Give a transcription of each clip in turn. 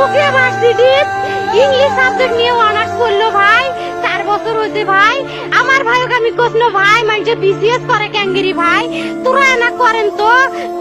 রুকিয়া varsity English subject নিয়ে honours করল ভাই, চার বছর হয়েছে ভাই। আমার ভাইকে আমি কইলো ভাই মানে বিসিএস করে ক্যাঙ্গেরি ভাই। তোরা না করেন তো।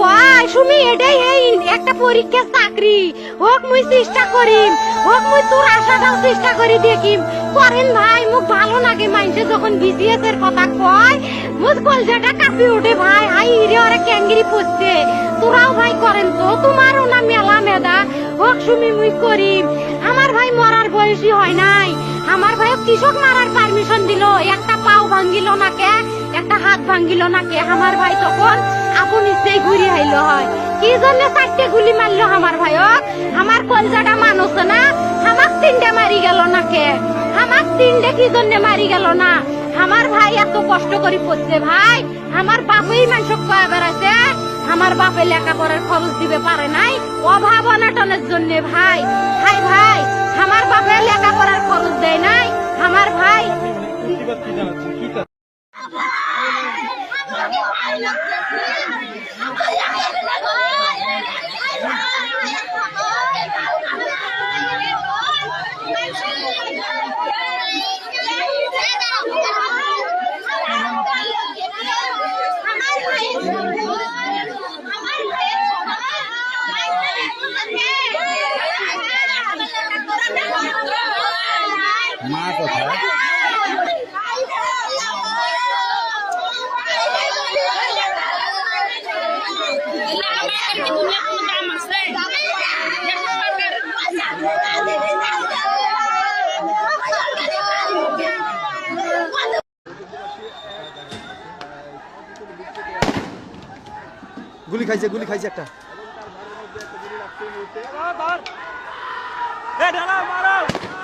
কয় শুনি, এটাই এই একটা পরীক্ষা চাকরি। হোক মুই চেষ্টা করিম, হোক মুই তোর আশাটাও চেষ্টা করি দেখিম। করেন ভাই, মুখ ভালো লাগে মানুষে যখন বিসিএস এর কথা কয় মুখ কলজাটা কাঁপি ওঠে ভাই। হাই রে ওরা ক্যাঙ্গেরি পড়ছে তোরাও ভাই করেন তো, তোমারও না মেলা মেদা। হোক, সুমি, মুই করিম আমার ভাই মরার বয়সী হয় নাই। আমার ভাই কৃষক মারার পারমিশন দিল। একটা পাও ভাঙ্গিল না একটা হাত ভাঙ্গিল না আমার ভাই তখন আপন ইচ্ছেই ঘুরি আইল হয়। কি জন্য চারটে গুলি মারলো আমার ভাইক আমার কলজাটা মানুষ না। আমার তিনটে মারি গেল না কে? আমার তিনটে কি জন্য মারি গেল না? আমার ভাই এত কষ্ট করে পড়ছে, ভাই। আমার বাপই মানুষ কয়া বেড়াচ্ছে আমার বাপে লেখাপড়ার খরচ দিবে, পারে নাই। অভাব অনাটনের জন্য, ভাই। ভাই ভাই, আমার বাপে লেখাপড়ার খরচ দেয় নাই। আমার ভাই মা কোথায়? গুলি খাইছে গুলি খাইছে একটা। Eh dalam, dalam.